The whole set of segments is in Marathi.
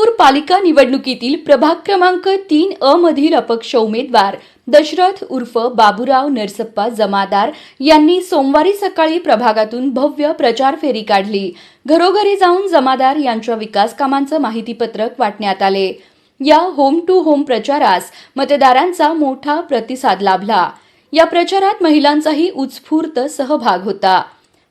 पालिका निवडणुकीतील प्रभाग क्रमांक तीन अ मधील अपक्ष उमेदवार दशरथ उर्फ बाबुराव नरसप्पा जमादार यांनी सोमवारी सकाळी प्रभागातून भव्य प्रचार फेरी काढली. घरोघरी जाऊन जमादार यांच्या विकास कामांचं माहितीपत्रक वाटण्यात आले. या होम टू होम प्रचारास मतदारांचा मोठा प्रतिसाद लाभला. या प्रचारात महिलांचाही उत्स्फूर्त सहभाग होता.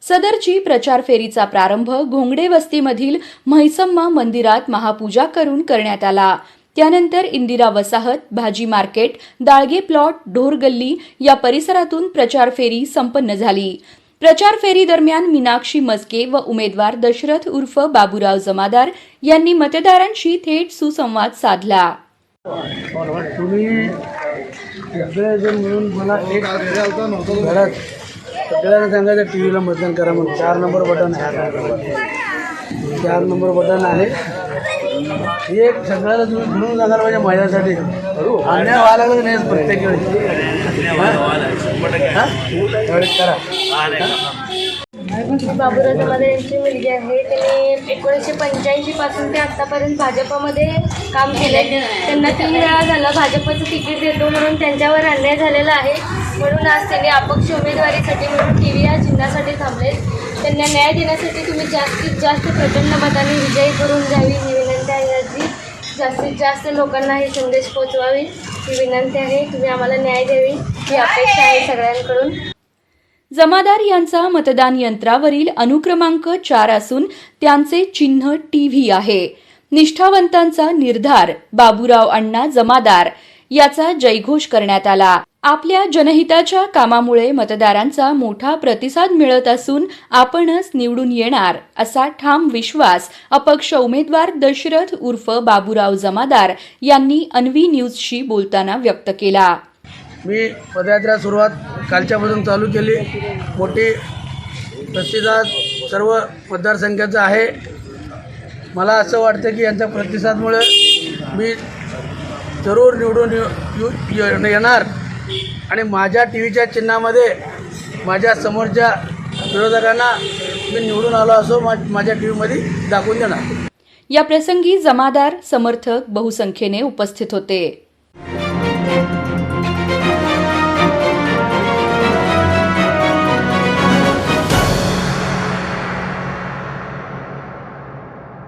सदरची प्रचार फेरीचा प्रारंभ घोंगडे वस्तीमधील म्हैसम्मा मंदिरात महापूजा करून करण्यात आला. त्यानंतर इंदिरा वसाहत भाजी मार्केट दाळगे प्लॉट ढोरगल्ली या परिसरातून प्रचार फेरी संपन्न झाली. प्रचार फेरी दरम्यान मीनाक्षी मस्के व उमेदवार दशरथ उर्फ बाबूराव जमादार यांनी मतदारांशी थेट सुसंवाद साधला. तुम्ही सगळेजण मिळून मला एक घरात सगळ्यांना सांगायचं टी व्हीला मतदान करा म्हणून. चार नंबर बटन आहे. चार नंबर बटन आहे. हे एक सगळ्याला तुम्ही म्हणून सांगायला पाहिजे माझ्यासाठी अन्याय व्हायला लागला नाही प्रत्येक वेळेस करा. बाबूराजा जमादार यांची मुलगी आहे. त्यांनी एकोणीसशे पंच्याऐंशी पासून ते आतापर्यंत भाजपमध्ये काम केलंय. त्यांना तीन वेळा झालं. भाजपचं तिकीट देतो म्हणून त्यांच्यावर अन्याय झालेला आहे. म्हणून आज त्यांनी अपक्ष उमेदवारीसाठी म्हणून टी व्ही या चिन्हासाठी थांबले. त्यांना न्याय देण्यासाठी तुम्ही जास्तीत जास्त प्रचंड मताने विजयी करून द्यावी ही विनंती आहे. याची जास्तीत जास्त लोकांना हे संदेश पोचवावी ही विनंती आहे. तुम्ही आम्हाला न्याय द्यावी ही अपेक्षा आहे सगळ्यांकडून. जमादार यांचा मतदान यंत्रावरील अनुक्रमांक चार असून त्यांचे चिन्ह टी व्ही आहे. निष्ठावंतांचा निर्धार बाबूराव अण्णा जमादार याचा जयघोष करण्यात आला. आपल्या जनहिताच्या कामामुळे मतदारांचा मोठा प्रतिसाद मिळत असून आपणच निवडून येणार असा ठाम विश्वास अपक्ष उमेदवार दशरथ उर्फ बाबूराव जमादार यांनी अन्वी न्यूजशी बोलताना व्यक्त केला. मी पदयात्रा सुरुवात कालच्यापासून चालू केली. मोठी प्रतिसाद सर्व मतदारसंघाचा आहे. मला असं वाटतं की यांच्या प्रतिसादमुळे मी जरूर निवडून येऊ- येणार. आणि माझ्या टी व्हीच्या चिन्हामध्ये माझ्या समोरच्या विरोधकांना मी निवडून आलो असो माझ्या टी व्हीमध्ये दाखवून देणार. या प्रसंगी जमादार समर्थक बहुसंख्येने उपस्थित होते.